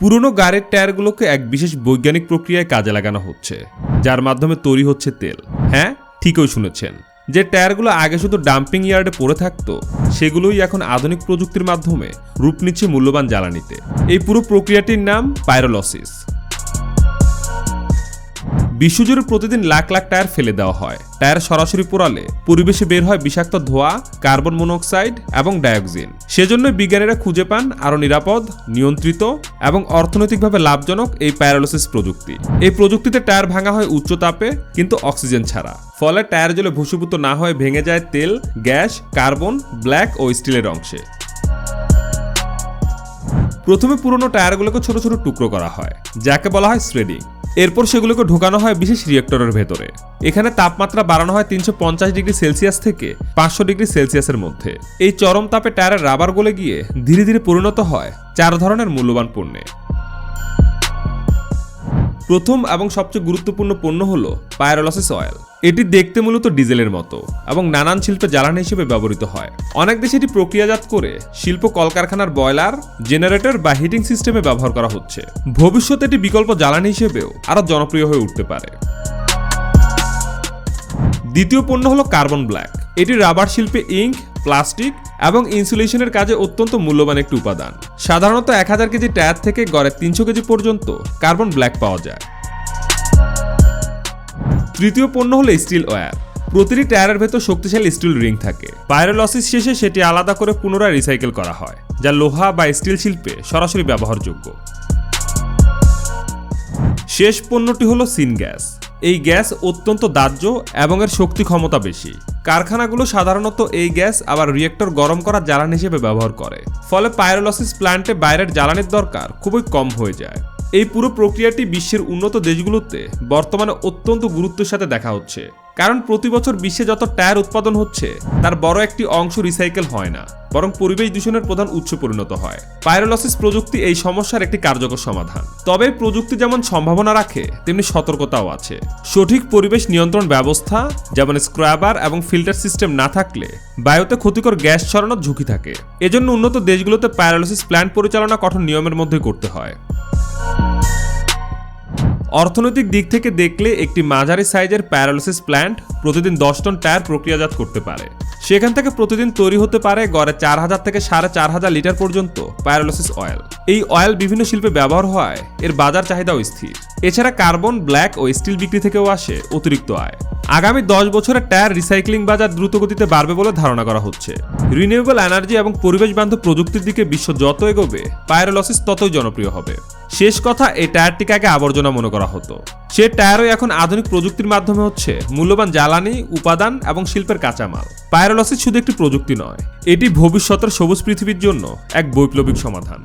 পুরনো গাড়ির টায়ারগুলোকে এক বিশেষ বৈজ্ঞানিক প্রক্রিয়ায় কাজে লাগানো হচ্ছে, যার মাধ্যমে তৈরি হচ্ছে তেল। হ্যাঁ ঠিকই শুনেছেন। যে টায়ারগুলো আগে শুধু ডাম্পিং ইয়ার্ডে পড়ে থাকতো, সেগুলোই এখন আধুনিক প্রযুক্তির মাধ্যমে রূপ নিচ্ছে মূল্যবান জ্বালানিতে। এই পুরো প্রক্রিয়াটির নাম পাইরোলসিস বিশ্বজুড়ে প্রতিদিন লাখ লাখ টায়ার ফেলে দেওয়া হয়। টায়ার সরাসরি পোড়ালে পরিবেশে বের হয় বিষাক্ত ধোঁয়া, কার্বন মনোক্সাইড এবং ডায়োক্সিন সেজন্য বিজ্ঞানীরা খুঁজে পান আরও নিরাপদ, নিয়ন্ত্রিত এবং অর্থনৈতিকভাবে লাভজনক এই প্যারালোসিস প্রযুক্তি। এই প্রযুক্তিতে টায়ার ভাঙা হয় উচ্চ তাপে, কিন্তু অক্সিজেন ছাড়া। ফলে টায়ার জলে ভূষীভূত না হয়ে ভেঙে যায় তেল, গ্যাস, কার্বন, ব্ল্যাক ও স্টিলের অংশে। প্রথমে পুরনো টায়ারগুলোকে ছোট ছোট টুকরো করা হয়, যাকে বলা হয় শ্রেডিং। এরপর সেগুলোকে ঢোকানো হয় বিশেষ রিয়েক্টরের ভেতরে। এখানে তাপমাত্রা বাড়ানো হয় তিনশো পঞ্চাশ ডিগ্রি সেলসিয়াস থেকে পাঁচশো ডিগ্রি সেলসিয়াসের মধ্যে। এই চরম তাপে টায়ারের রাবার গলে গিয়ে ধীরে ধীরে পরিণত হয় চার ধরনের মূল্যবান পণ্যে। প্রথম এবং সবচেয়ে গুরুত্বপূর্ণ পণ্য হল পায়রোলসিস অয়েল। এটি দেখতে মূলত ডিজেলের মতো এবং নানান শিল্পে জ্বালানি হিসেবে ব্যবহৃত হয়। অনেক দেশে এটি প্রক্রিয়াজাত করে শিল্প কলকারখানার বয়লার জেনারেটর বা হিটিং সিস্টেমে ব্যবহার করা হচ্ছে। ভবিষ্যতে এটি বিকল্প জ্বালানি হিসেবেও আরও জনপ্রিয় হয়ে উঠতে পারে। দ্বিতীয় পণ্য হলো কার্বন ব্ল্যাক। এটি রাবার শিল্পে ইঙ্ক প্লাস্টিক এবং ইনসুলেশনের কাজে অত্যন্ত মূল্যবান একটি উপাদান। সাধারণত এক হাজার কেজি টায়ার থেকে গড়ে তিনশো কেজি পর্যন্ত কার্বন ব্ল্যাক পাওয়া যায়। তৃতীয় পণ্য হলো স্টিল ওয়্যার। প্রতিটি টায়ারের ভেতর শক্তিশালী স্টিল রিং থাকে। পাইরোলসিস শেষে সেটি আলাদা করে পুনরায় রিসাইকেল করা হয়, যা লোহা বা স্টিল শিল্পে সরাসরি ব্যবহারযোগ্য। শেষ পণ্যটি হলো সিন গ্যাস। এই গ্যাস অত্যন্ত দাহ্য এবং এর শক্তি ক্ষমতা বেশি। কারখানাগুলো সাধারণত এই গ্যাস আবার রিয়েক্টর গরম করার জ্বালানি হিসেবে ব্যবহার করে। ফলে পায়রোলসিস প্ল্যান্টে বাইরের জ্বালানির দরকার খুবই কম হয়ে যায়। এই পুরো প্রক্রিয়াটি বিশ্বের উন্নত দেশগুলোতে বর্তমানে অত্যন্ত গুরুত্বের সাথে দেখা হচ্ছে। কারণ প্রতি বছর বিশ্বে যত টায়ার উৎপাদন হচ্ছে, তার বড় একটি অংশ রিসাইকেল হয় না, বরং পরিবেশ দূষণের প্রধান উৎস পরিণত হয়। পাইরোলসিস প্রযুক্তি এই সমস্যার একটি কার্যকর সমাধান। তবে প্রযুক্তি যেমন সম্ভাবনা রাখে, তেমনি সতর্কতাও আছে। সঠিক পরিবেশ নিয়ন্ত্রণ ব্যবস্থা, যেমন স্ক্র্যাবার এবং ফিল্টার সিস্টেম না থাকলে বায়ুতে ক্ষতিকর গ্যাস ছড়ানোর ঝুঁকি থাকে। এজন্য উন্নত দেশগুলোতে পাইরোলসিস প্ল্যান্ট পরিচালনা কঠোর নিয়মের মধ্যে করতে হয়। অর্থনৈতিক দিক থেকে দেখলে একটি মাঝারি সাইজের প্যারালিসিস প্ল্যান্ট প্রতিদিন দশ টন টায়ার প্রক্রিয়াজাত করতে পারে। সেখান থেকে প্রতিদিন তৈরি হতে পারে গড়ে চার হাজার থেকে সাড়ে চার হাজার লিটার পর্যন্ত প্যারালিসিস অয়েল। এই অয়েল বিভিন্ন শিল্পে ব্যবহার হয়, এর বাজার চাহিদাও স্থির। এছাড়া কার্বন, ব্ল্যাক ও স্টিল বিক্রি থেকেও আসে অতিরিক্ত আয়। আগামী দশ বছরে টায়ার রিসাইক্লিং বাজার দ্রুতগতিতে বাড়বে বলে ধারণা করা হচ্ছে। রিনিউয়েবল এনার্জি এবং পরিবেশ বান্ধব প্রযুক্তির দিকে বিশ্ব যত এগোবে পায়রোলসিস ততই জনপ্রিয় হবে। শেষ কথা, এই টায়ারটিকে আগে আবর্জনা মনে করা হতো। সে টায়ারও এখন আধুনিক প্রযুক্তির মাধ্যমে হচ্ছে, মূল্যবান জ্বালানি, উপাদান এবং শিল্পের কাঁচামাল। পায়রোলসিস শুধু একটি প্রযুক্তি নয়, এটি ভবিষ্যতের সবুজ পৃথিবীর জন্য এক বৈপ্লবিক সমাধান।